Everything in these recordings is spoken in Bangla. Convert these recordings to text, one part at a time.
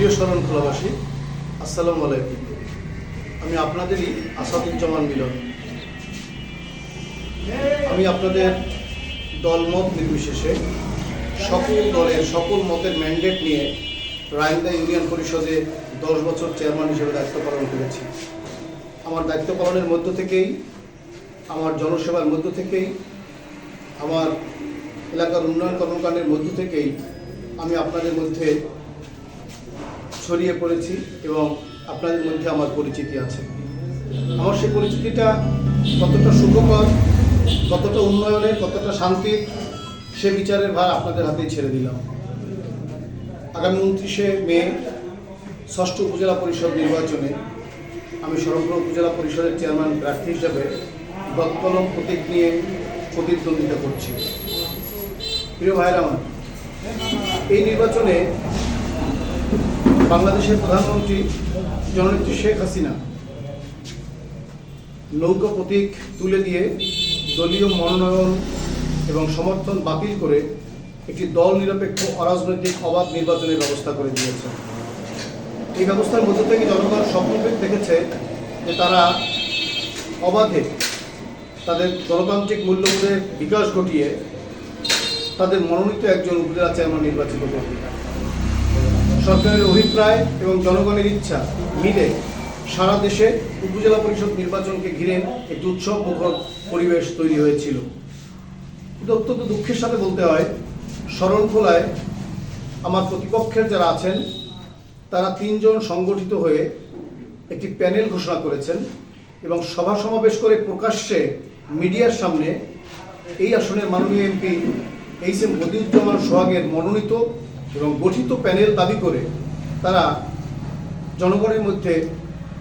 প্রিয় স্মরণ খোলাবাসী, আসসালামু আলাইকুম। আমি আপনাদেরই আসাদুজ্জামান মিলন। আমি আপনাদের দলমত নির্বিশেষে সকল দলের সকল মতের ম্যান্ডেট নিয়ে রায়ন্দা ইউনিয়ন পরিষদে দশ বছর চেয়ারম্যান হিসেবে দায়িত্ব পালন করেছি। আমার দায়িত্ব পালনের মধ্য থেকেই, আমার জনসেবার মধ্য থেকেই, আমার এলাকার উন্নয়ন কর্মকাণ্ডের মধ্য থেকেই আমি আপনাদের মধ্যে ছড়িয়ে পড়েছি এবং আপনাদের মধ্যে আমার পরিচিতি আছে। আমার সেই পরিচিতিটা কতটা সুখকর, কতটা উন্নয়নের, কতটা শান্তির, সে বিচারের ভার আপনাদের হাতেই ছেড়ে দিলাম। আগামী উনত্রিশে মে, ষষ্ঠ উপজেলা পরিষদ নির্বাচনে আমি শরণপুর উপজেলা পরিষদের চেয়ারম্যান প্রার্থী হিসাবে দত্তলম প্রতীক নিয়ে প্রতিদ্বন্দ্বিতা করছি। প্রিয় ভাইরা আমার, এই নির্বাচনে বাংলাদেশের প্রধানমন্ত্রী জননেত্রী শেখ হাসিনা নৌকা প্রতীক তুলে দিয়ে দলীয় মনোনয়ন এবং সমর্থন বাতিল করে একটি দল নিরপেক্ষ অরাজনৈতিক অবাধ নির্বাচনের ব্যবস্থা করে দিয়েছে। এই ব্যবস্থার মধ্যে থেকে জনগণ স্বপ্ন দেখেছে যে তারা অবাধে তাদের গণতান্ত্রিক মূল্যবোধের বিকাশ ঘটিয়ে তাদের মনোনীত একজন উপজেলা চেয়ারম্যান নির্বাচিত করবে। সরকারের অভিপ্রায় এবং জনগণের ইচ্ছা মিলে সারা দেশে উপজেলা পরিষদ নির্বাচনকে ঘিরে একটি উৎসব মুখর পরিবেশ তৈরি হয়েছিল। কিন্তু অত্যন্ত দুঃখের সাথে বলতে হয়, শরণখোলায় আমার প্রতিপক্ষের যারা আছেন, তারা তিনজন সংগঠিত হয়ে একটি প্যানেল ঘোষণা করেছেন এবং সভা সমাবেশ করে প্রকাশ্যে মিডিয়ার সামনে এই আসনের মাননীয় এমপি এইচ এম বদিউজ্জামান সোহাগের মনোনীত এবং গঠিত প্যানেল দাবি করে তারা জনগণের মধ্যে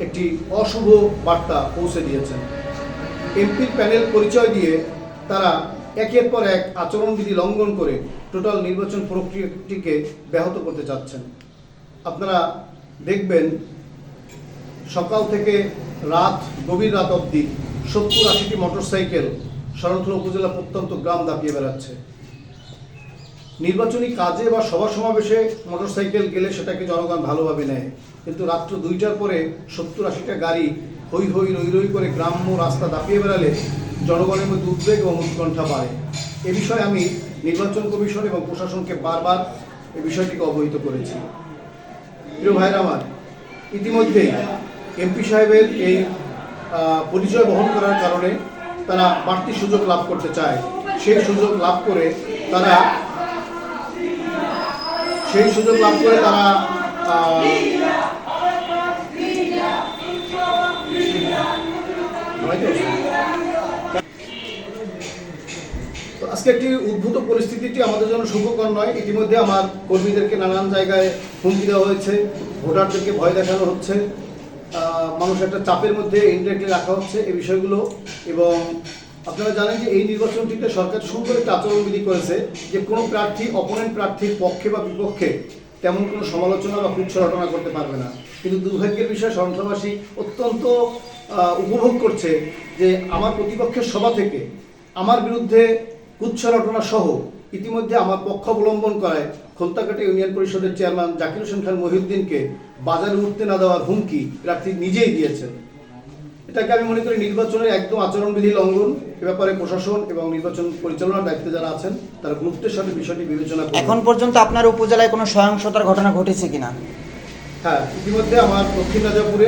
একটি অশুভ বার্তা পৌঁছে দিয়েছেন। এমপির প্যানেল পরিচয় দিয়ে তারা একের পর এক আচরণবিধি লঙ্ঘন করে টোটাল নির্বাচন প্রক্রিয়াটিকে ব্যাহত করতে চাচ্ছেন আপনারা দেখবেন সকাল থেকে রাত, গভীর রাত অবধি সত্তর আশিটি মোটরসাইকেল শরণখোলা উপজেলা প্রত্যন্ত গ্রাম দাপিয়ে বেড়াচ্ছে। নির্বাচনী কাজে বা সভা সমাবেশে মোটরসাইকেল গেলে সেটাকে জনগণ ভালোভাবে নেয়। কিন্তু রাত্র দুইটার পরে সত্তর আশিটা গাড়ি হই হই রই রই করে গ্রাম্য রাস্তা দাপিয়ে বেড়ালে জনগণের মধ্যে উদ্বেগ এবং উৎকণ্ঠা বাড়ে। এ বিষয়ে আমি নির্বাচন কমিশন এবং প্রশাসনকে বারবার এ বিষয়টিকে অবহিত করেছি। প্রিয় ভাইরা আমার, ইতিমধ্যেই এমপি সাহেবের এই পরিচয় বহন করার কারণে তারা বাড়তি সুযোগ লাভ করতে চায়। সেই সুযোগ লাভ করে তারা সেই সুযোগ লাভ করে তারা আজকে একটি উদ্ভূত পরিস্থিতিটি আমাদের জন্য সুখকর নয়। ইতিমধ্যে আমার কর্মীদেরকে নানান জায়গায় হুমকি দেওয়া হয়েছে, ভোটারদেরকে ভয় দেখানো হচ্ছে মানুষ একটা চাপের মধ্যে ইনডাইরেক্টলি রাখা হচ্ছে এই বিষয়গুলো এবং আপনারা জানেন যে এই নির্বাচনটিতে সরকার সুন্দর একটা আচরণবিধি করেছে, যে কোনো প্রার্থী, অপোনেন্ট প্রার্থীর পক্ষে বা বিপক্ষে তেমন কোনো সমালোচনা বা কুচ্ছ রটনা করতে পারবে না। কিন্তু দুর্ভাগ্যের বিষয়ে সন্ত্রাসী অত্যন্ত উপভোগ করছে যে আমার প্রতিপক্ষের সভা থেকে আমার বিরুদ্ধে কুচ্ছ রটনা সহ ইতিমধ্যে আমার পক্ষ অবলম্বন করায় খোলতাকাটা ইউনিয়ন পরিষদের চেয়ারম্যান জাকির হোসেন খান মহিউদ্দিনকে বাজারে উঠতে না দেওয়ার হুমকি প্রার্থী নিজেই দিয়েছেন। এটাকে আমি মনে করি নির্বাচনের একদম আচরণবিধি লঙ্ঘন এ ব্যাপারে প্রশাসন এবং নির্বাচন পরিচালনার দায়িত্বে যারা আছেন তারা গুরুত্বের সাথে বিষয়টি বিবেচনা এখন পর্যন্ত আপনার উপজেলায় কোনো সহিংসতার ঘটনা ঘটেছে কিনা? হ্যাঁ ইতিমধ্যে আমার দক্ষিণ রাজাপুরে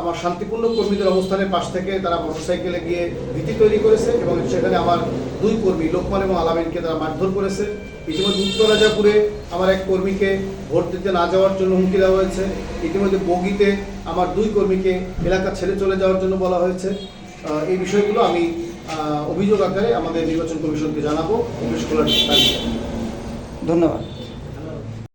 আমার শান্তিপূর্ণ কর্মীদের অবস্থানের পাশ থেকে তারা মোটরসাইকেলে গিয়ে ভীতি তৈরি করেছে এবং সেখানে আমার দুই কর্মী, লোকমান এবং আলামিনকে তারা মারধর করেছে। ইতিমধ্যে উত্তর রাজাপুরে আমার এক কর্মীকে ভোট দিতে না যাওয়ার জন্য হুমকি দেওয়া হয়েছে। ইতিমধ্যে বগিতে আমার দুই কর্মীকে এলাকা ছেড়ে চলে যাওয়ার জন্য বলা হয়েছে। এই বিষয়গুলো আমি অভিযোগ আকারে আমাদের নির্বাচন কমিশনকে জানাব। ধন্যবাদ।